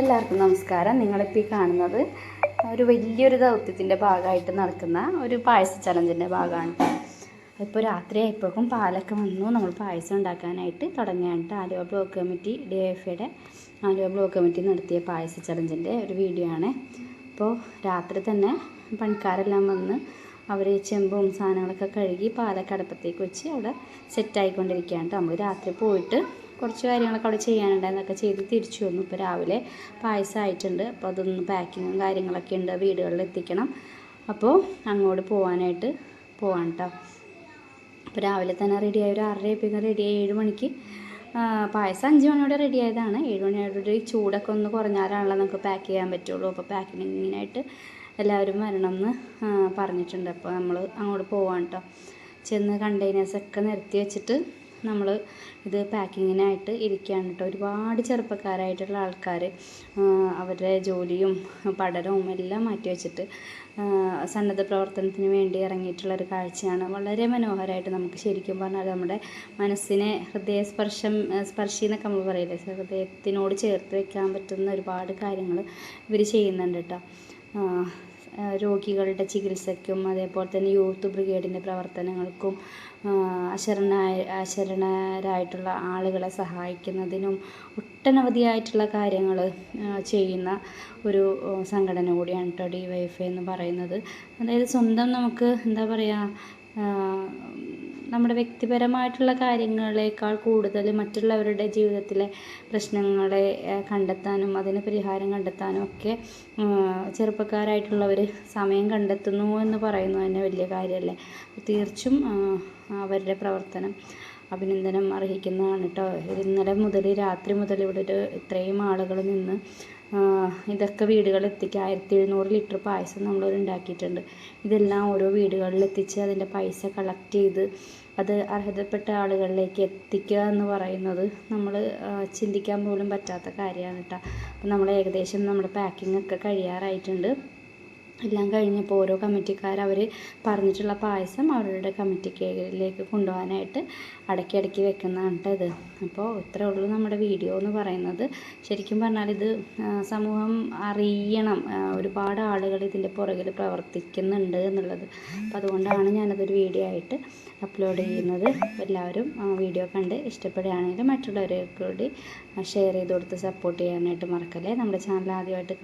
എല്ലാവർക്കും നമസ്കാരം. നിങ്ങളിപ്പോൾ ഈ കാണുന്നത് ഒരു വലിയൊരു ദൗത്യത്തിന്റെ ഭാഗമായിട്ട് നടക്കുന്ന ഒരു പായസ ചലഞ്ചിന്റെ ഭാഗമാണ്. ഇപ്പോൾ രാത്രി ആയപ്പോഴും പാലൊക്കെ വന്നു. നമ്മൾ പായസം ഉണ്ടാക്കാനായിട്ട് തുടങ്ങിയാണ്ട് Aluva block committee D F എയുടെ ആലുവ ബ്ലോക്ക് കമ്മിറ്റി നടത്തിയ പായസ ചലഞ്ചിന്റെ ഒരു വീഡിയോ ആണ്. അപ്പോൾ രാത്രി തന്നെ പണിക്കാരെല്ലാം വന്ന് അവർ ചെമ്പും സാധനങ്ങളൊക്കെ കഴുകി പാലൊക്കെ അടുപ്പത്തേക്ക് വെച്ച് അവിടെ സെറ്റായിക്കൊണ്ടിരിക്കുകയാണ് നമ്മൾ രാത്രി പോയിട്ട് കുറച്ച് കാര്യങ്ങളൊക്കെ അവിടെ ചെയ്യാനുണ്ടായിരുന്നൊക്കെ ചെയ്ത് തിരിച്ചു വന്നു. ഇപ്പോൾ രാവിലെ പായസം ആയിട്ടുണ്ട്. അപ്പോൾ അതൊന്ന് പാക്കിങ്ങും കാര്യങ്ങളൊക്കെ ഉണ്ട്. വീടുകളിൽ എത്തിക്കണം. അപ്പോൾ അങ്ങോട്ട് പോകാനായിട്ട് പോവാണ് കേട്ടോ. അപ്പോൾ രാവിലെ തന്നെ റെഡിയായി ഒരു ആറരയപ്പോഴേക്കും റെഡിയായി ഏഴ് മണിക്ക് പായസം അഞ്ച് മണിയോടെ റെഡി ആയതാണ്. ഏഴ് മണിയോടെ ചൂടൊക്കെ ഒന്ന് കുറഞ്ഞാലാണല്ലോ നമുക്ക് പാക്ക് ചെയ്യാൻ പറ്റുള്ളൂ. അപ്പോൾ പാക്കിങ്ങിനായിട്ട് എല്ലാവരും വരണം എന്ന് പറഞ്ഞിട്ടുണ്ട്. അപ്പോൾ നമ്മൾ അങ്ങോട്ട് പോവാൻ കേട്ടോ ചെന്ന് കണ്ടെയ്നേഴ്സൊക്കെ നിരത്തി വെച്ചിട്ട് നമ്മൾ ഇത് പാക്കിങ്ങിനായിട്ട് ഇരിക്കുകയാണ് കേട്ടോ ഒരുപാട് ചെറുപ്പക്കാരായിട്ടുള്ള ആൾക്കാർ അവരുടെ ജോലിയും പഠനവും എല്ലാം മാറ്റി വെച്ചിട്ട് സന്നദ്ധ പ്രവർത്തനത്തിന് വേണ്ടി ഇറങ്ങിയിട്ടുള്ള ഒരു കാഴ്ചയാണ്. വളരെ മനോഹരമായിട്ട് നമുക്ക് ശരിക്കും പറഞ്ഞാൽ നമ്മുടെ മനസ്സിനെ ഹൃദയസ്പർശം സ്പർശി എന്നൊക്കെ നമ്മൾ പറയില്ലേ? ഹൃദയത്തിനോട് ചേർത്ത് വെക്കാൻ പറ്റുന്ന ഒരുപാട് കാര്യങ്ങൾ ഇവർ ചെയ്യുന്നുണ്ട് കേട്ടോ രോഗികളുടെ ചികിത്സയ്ക്കും അതേപോലെ തന്നെ യൂത്ത് ബ്രിഗേഡിന്റെ പ്രവർത്തനങ്ങൾക്കും അശരണ അശരണരായിട്ടുള്ള ആളുകളെ സഹായിക്കുന്നതിനും ഒട്ടനവധിയായിട്ടുള്ള കാര്യങ്ങൾ ചെയ്യുന്ന ഒരു സംഘടന കൂടിയാണ് കേട്ടോ ഡി വൈ എഫ് എന്ന് പറയുന്നത്. അതായത് സ്വന്തം നമുക്ക് എന്താ പറയുക നമ്മുടെ വ്യക്തിപരമായിട്ടുള്ള കാര്യങ്ങളേക്കാൾ കൂടുതൽ മറ്റുള്ളവരുടെ ജീവിതത്തിലെ പ്രശ്നങ്ങളെ കണ്ടെത്താനും അതിന് പരിഹാരം കണ്ടെത്താനും ഒക്കെ ചെറുപ്പക്കാരായിട്ടുള്ളവർ സമയം കണ്ടെത്തുന്നു എന്ന് പറയുന്നത് തന്നെ വലിയ കാര്യമല്ലേ തീർച്ചും അവരുടെ പ്രവർത്തനം അഭിനന്ദനം അർഹിക്കുന്നതാണ് കേട്ടോ ഇന്നലെ മുതൽ രാത്രി മുതൽ ഇവിടെ ഒരു ഇത്രയും ആളുകൾ നിന്ന് ഇതൊക്കെ വീടുകളിൽ എത്തിക്കുക. ആയിരത്തി എഴുന്നൂറ് ലിറ്റർ പായസം നമ്മൾ ഉണ്ടാക്കിയിട്ടുണ്ട്. ഇതെല്ലാം ഓരോ വീടുകളിൽ എത്തിച്ച് അതിന്റെ പൈസ കളക്ട് ചെയ്ത് അത് അർഹതപ്പെട്ട ആളുകളിലേക്ക് എത്തിക്കുക എന്ന് പറയുന്നത് നമ്മൾ ചിന്തിക്കാൻ പോലും പറ്റാത്ത കാര്യമാണ് കേട്ടോ അപ്പം നമ്മൾ ഏകദേശം നമ്മുടെ പാക്കിംഗ് ഒക്കെ കഴിയാറായിട്ടുണ്ട്. എല്ലാം കഴിഞ്ഞപ്പോൾ ഓരോ കമ്മിറ്റിക്കാർ അവർ പറഞ്ഞിട്ടുള്ള പായസം അവരുടെ കമ്മിറ്റിക്കിലേക്ക് കൊണ്ടുപോകാനായിട്ട് അടക്കി അടക്കി വെക്കുന്നതാണ് കേട്ടോ ഇത് അപ്പോൾ ഇത്രേ ഉള്ളൂ നമ്മുടെ വീഡിയോ എന്ന് പറയുന്നത്. ശരിക്കും പറഞ്ഞാൽ ഇത് സമൂഹം അറിയണം ഒരുപാട് ആളുകൾ ഇതിന്റെ പുറകിൽ പ്രവർത്തിക്കുന്നുണ്ട് എന്നുള്ളത്. അപ്പോൾ അതുകൊണ്ടാണ് ഞാനതൊരു വീഡിയോ ആയിട്ട് അപ്ലോഡ് ചെയ്യുന്നത്. എല്ലാവരും വീഡിയോ കണ്ട് ഇഷ്ടപ്പെടുകയാണെങ്കിൽ മറ്റുള്ളവരെ കൂടി ഷെയർ ചെയ്ത് കൊടുത്ത് സപ്പോർട്ട് ചെയ്യാനായിട്ട് മറക്കല്ലേ. നമ്മുടെ ചാനൽ ആദ്യമായിട്ട്